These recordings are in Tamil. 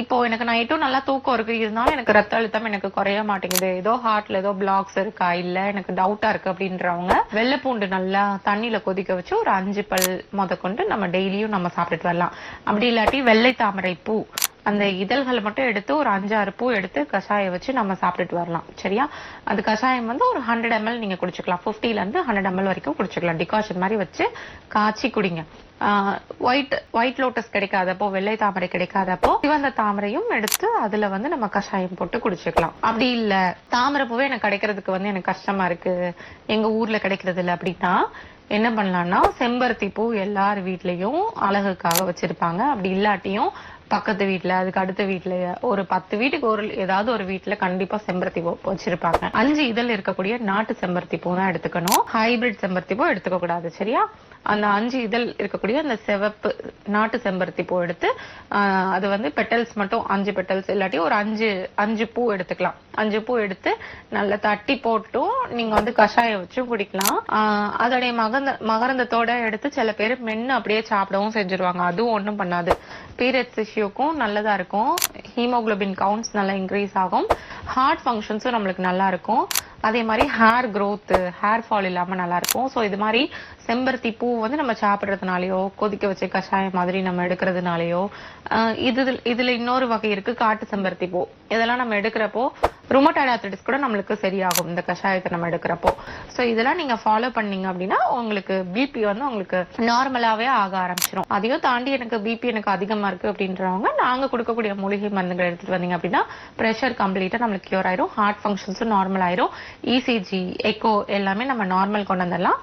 இப்போ எனக்கு நைட்டும் நல்லா தூக்கம் இருக்கு. இருந்தாலும் எனக்கு ரத்த அழுத்தம் எனக்கு குறைய மாட்டேங்குது. ஏதோ ஹார்ட்ல ஏதோ பிளாக்ஸ் இருக்கா? இல்ல எனக்கு டவுட்டா இருக்கு அப்படின்றவங்க வெள்ளைப்பூண்டு நல்லா தண்ணியில கொதிக்க வச்சு ஒரு அஞ்சு பல் முதற்கொண்டு நம்ம டெய்லியும் நம்ம சாப்பிட்டுட்டு வரலாம். அப்படி இல்லாட்டி வெள்ளை தாமரை பூ அந்த இதழ்களை மட்டும் எடுத்து ஒரு அஞ்சாறு பூ எடுத்து கஷாயம் வச்சு நம்ம சாப்பிட்டுட்டு வரலாம். சரியா? அது கஷாயம் வந்து ஒரு ஹண்ட்ரட் எம்எல் நீங்க குடிச்சுக்கலாம். 50 இருந்து ஹண்ட்ரட் எம்எல் வரைக்கும் குடிச்சுக்கலாம். டிகாஷன் மாதிரி வச்சு காய்ச்சி குடிங்க. ஒயிட் ஒயிட் லோட்டஸ் கிடைக்காதப்போ வெள்ளை தாமரை கிடைக்காதப்போ சிவந்த தாமரையும் எடுத்து அதுல வந்து நம்ம கஷாயம் போட்டு குடிச்சுக்கலாம். அப்படி இல்ல. தாமரை பூவே எனக்கு கிடைக்கிறதுக்கு வந்து எனக்கு கஷ்டமா இருக்கு. எங்க ஊர்ல கிடைக்கிறது இல்ல அப்படின்னா என்ன பண்ணலாம்னா செம்பருத்தி பூ எல்லார் வீட்லயும் அழகுக்காக வச்சிருப்பாங்க. அப்படி இல்லாட்டியும் பக்கத்து வீட்டுல அதுக்கு அடுத்த வீட்டுல ஒரு பத்து வீட்டுக்கு ஒரு ஏதாவது ஒரு வீட்டுல கண்டிப்பா செம்பருத்தி பூ வச்சிருப்பாங்க. அஞ்சு இதழ் இருக்கக்கூடிய நாட்டு செம்பருத்தி பூ தான் எடுத்துக்கணும். ஹைபிரிட் செம்பருத்தி பூ எடுத்துக்க கூடாது சரியா? அந்த அஞ்சு இதழ் இருக்கக்கூடிய அந்த சிவப்பு நாட்டு செம்பருத்தி பூ எடுத்து அது வந்து பெட்டல்ஸ் மட்டும் அஞ்சு பெட்டல்ஸ் இல்லாட்டி ஒரு அஞ்சு அஞ்சு பூ எடுத்துக்கலாம். அஞ்சு பூ எடுத்து நல்லா தட்டி போட்டும் நீங்க வந்து கஷாயம் வச்சும் குடிக்கலாம். ஆஹ், அதோடைய மகந்த மகரந்தத்தோட எடுத்து சில பேர் மென்னு அப்படியே சாப்பிடவும் செஞ்சுருவாங்க. அதுவும் ஒண்ணும் பண்ணாது. பீரியட்ஸ் இஷ்யூக்கும் நல்லதா இருக்கும். ஹீமோகுளோபின் கவுண்ட்ஸ் நல்லா இன்க்ரீஸ் ஆகும். ஹார்ட் ஃபங்க்ஷன்ஸும் நம்மளுக்கு நல்லா இருக்கும். அதே மாதிரி ஹேர் க்ரோத் ஹேர் ஃபால் இல்லாம நல்லா இருக்கும். ஸோ இது மாதிரி செம்பருத்தி பூ வந்து நம்ம சாப்பிடுறதுனாலயோ கொதிக்க வச்ச கஷாயம் மாதிரி நம்ம எடுக்கிறதுனாலயோ இது இதுல இன்னொரு வகை இருக்கு காட்டு செம்பருத்தி பூ. இதெல்லாம் நம்ம எடுக்கிறப்போ ருமட்டாய்டு ஆர்த்ரைட்டிஸ் கூட நம்மளுக்கு சரியாகும் இந்த கஷாயத்தை நம்ம எடுக்கிறப்போ. ஸோ இதெல்லாம் நீங்க ஃபாலோ பண்ணீங்க அப்படின்னா உங்களுக்கு பிபி வந்து உங்களுக்கு நார்மலாவே ஆக ஆரம்பிச்சிடும் அதையும் தாண்டி எனக்கு பிபி எனக்கு அதிகமா இருக்கு அப்படின்றவங்க நாங்க கொடுக்கக்கூடிய மூலிகை மருந்துகள் எடுத்துட்டு வந்தீங்க அப்படின்னா ப்ரெஷர் கம்ப்ளீட்டா நம்மளுக்கு கியூர் ஆயிரும். ஹார்ட் ஃபங்க்ஷன்ஸும் நார்மல் ஆயிரும். இசிஜி எக்கோ எல்லாமே நம்ம நார்மல் கொண்டு வந்துடலாம்.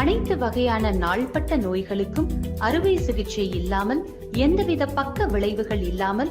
அனைத்து வகையான நாள்பட்ட நோய்களுக்கும் அறுவை சிகிச்சை இல்லாமல் எந்தவித பக்க விளைவுகள் இல்லாமல்